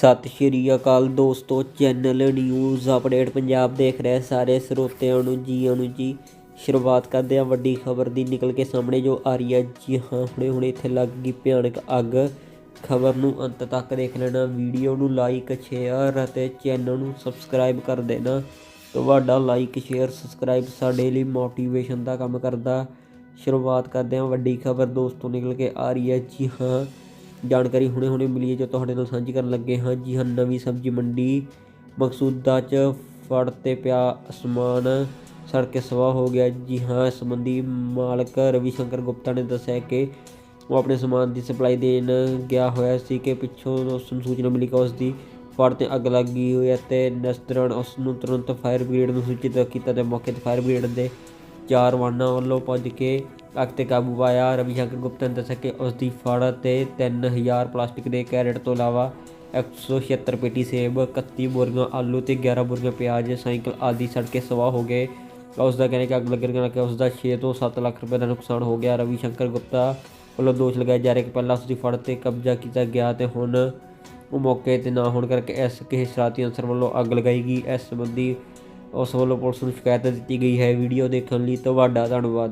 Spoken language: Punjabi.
ਸਤਿ ਸ਼੍ਰੀ ਅਕਾਲ ਦੋਸਤੋ ਚੈਨਲ ਨਿਊਜ਼ ਅਪਡੇਟ ਪੰਜਾਬ ਦੇਖ ਰਹੇ ਸਾਰੇ ਸਰੋਤਿਆਂ ਨੂੰ ਜੀ ਨੂੰ ਜੀ। ਸ਼ੁਰੂਆਤ ਕਰਦੇ ਹਾਂ ਵੱਡੀ ਖਬਰ ਦੀ, ਨਿਕਲ ਕੇ ਸਾਹਮਣੇ ਜੋ ਆ ਰਹੀ ਹੈ ਜੀ। ਹਾਂ, ਹੁਣੇ ਹੁਣੇ ਇੱਥੇ ਲੱਗ ਗਈ ਭਿਆਨਕ ਅੱਗ। ਖਬਰ ਨੂੰ ਅੰਤ ਤੱਕ ਦੇਖ ਲੈਣਾ ਵੀਡੀਓ ਨੂੰ ਲਾਈਕ ਸ਼ੇਅਰ ਅਤੇ ਚੈਨਲ ਨੂੰ ਸਬਸਕ੍ਰਾਈਬ ਕਰ ਦੇਣਾ। ਤੁਹਾਡਾ ਲਾਈਕ ਸ਼ੇਅਰ ਸਬਸਕ੍ਰਾਈਬ ਸਾਡੇ ਲਈ ਮੋਟੀਵੇਸ਼ਨ ਦਾ ਕੰਮ ਕਰਦਾ। ਸ਼ੁਰੂਆਤ ਕਰਦੇ ਹਾਂ ਵੱਡੀ ਖਬਰ ਦੋਸਤੋ, ਨਿਕਲ ਕੇ ਆ ਰਹੀ ਹੈ ਜੀ। ਹਾਂ ਜਾਣਕਾਰੀ ਹੁਣੇ ਹੁਣੇ ਮਿਲੀ ਹੈ ਜੋ ਤੁਹਾਡੇ ਨਾਲ ਸਾਂਝੀ ਕਰਨ ਲੱਗੇ ਹਾਂ। ਜੀ ਹਾਂ, ਨਵੀਂ ਸਬਜ਼ੀ ਮੰਡੀ ਮਕਸੂਦਾ ਚ ਫੜ ਤੇ ਪਿਆ ਅਸਮਾਨ ਸੜ ਕੇ ਸਵਾਹ ਹੋ ਗਿਆ। ਜੀ ਹਾਂ, ਇਸ ਸੰਬੰਧੀ ਮਾਲਕ ਰਵੀ ਸ਼ੰਕਰ ਗੁਪਤਾ ਨੇ ਦੱਸਿਆ ਕਿ ਉਹ ਆਪਣੇ ਸਮਾਨ ਦੀ ਸਪਲਾਈ ਦੇਣ ਗਿਆ ਹੋਇਆ ਸੀ ਕਿ ਪਿੱਛੋਂ ਉਸ ਨੂੰ ਸੂਚਨਾ ਮਿਲੀ ਕਿ ਉਸ ਦੀ ਫੜ ਤੇ ਅੱਗ ਲੱਗ ਗਈ ਹੋਈ ਹੈ ਤੇ ਇਸ ਦੌਰਾਨ ਉਸ ਨੂੰ ਤੁਰੰਤ ਫਾਇਰ ਬ੍ਰਿਗੇਡ ਨੂੰ ਸੂਚਿਤ ਕੀਤਾ ਤੇ ਮੌਕੇ ਤੇ ਫਾਇਰ ਬ੍ਰਿਗੇਡ ਦੇ ਚਾਰ ਵਾਹਨਾਂ ਵੱਲੋਂ ਪੁੱਜ ਕੇ ਅੱਗ ਤੇ ਕਾਬੂ ਪਾਇਆ। ਰਵੀ ਸ਼ੰਕਰ ਗੁਪਤਾ ਨੇ ਦੱਸਿਆ ਕਿ ਉਸ ਦੀ ਫੜ ਤੇ 3000 ਪਲਾਸਟਿਕ ਦੇ ਕੈਰਟ ਤੋਂ ਇਲਾਵਾ 176 ਪੇਟੀ ਸੇਬ 31 ਬੋਰੀਆਂ ਆਲੂ ਤੇ 11 ਬੋਰੀਆਂ ਪਿਆਜ਼, ਸਾਈਕਲ ਆਦਿ ਸੜ ਕੇ ਸਵਾਹ ਹੋ ਗਏ। ਉਸ ਦਾ ਕਹਿਣਾ ਕਿ ਅੱਗ ਲੱਗਣ ਕਰਕੇ ਉਸ ਦਾ 6 ਤੋਂ 7 ਲੱਖ ਰੁਪਏ ਦਾ ਨੁਕਸਾਨ ਹੋ ਗਿਆ। ਰਵੀ ਸ਼ੰਕਰ ਗੁਪਤਾ ਵੱਲੋਂ ਦੋਸ਼ ਲਗਾਇਆ ਜਾ ਰਿਹਾ ਕਿ ਪਹਿਲਾਂ ਉਸ ਦੀ ਫੜ ਤੇ ਕਬਜ਼ਾ ਕੀਤਾ ਗਿਆ ਤੇ ਹੁਣ ਉਹ ਮੌਕੇ ਤੇ ਨਾ ਹੋਣ ਕਰਕੇ ਇਸ ਕਿਸੇ ਸ਼ਰਾਰਤੀ ਅਨਸਰ ਵੱਲੋਂ ਅੱਗ ਲਗਾਈ ਗਈ। ਇਸ ਸੰਬੰਧੀ ਉਸ ਵੱਲੋਂ ਪੁਲਿਸ ਨੂੰ ਸ਼ਿਕਾਇਤ ਦਿੱਤੀ ਗਈ ਹੈ। ਵੀਡੀਓ ਦੇਖਣ ਲਈ ਤੁਹਾਡਾ ਧੰਨਵਾਦ।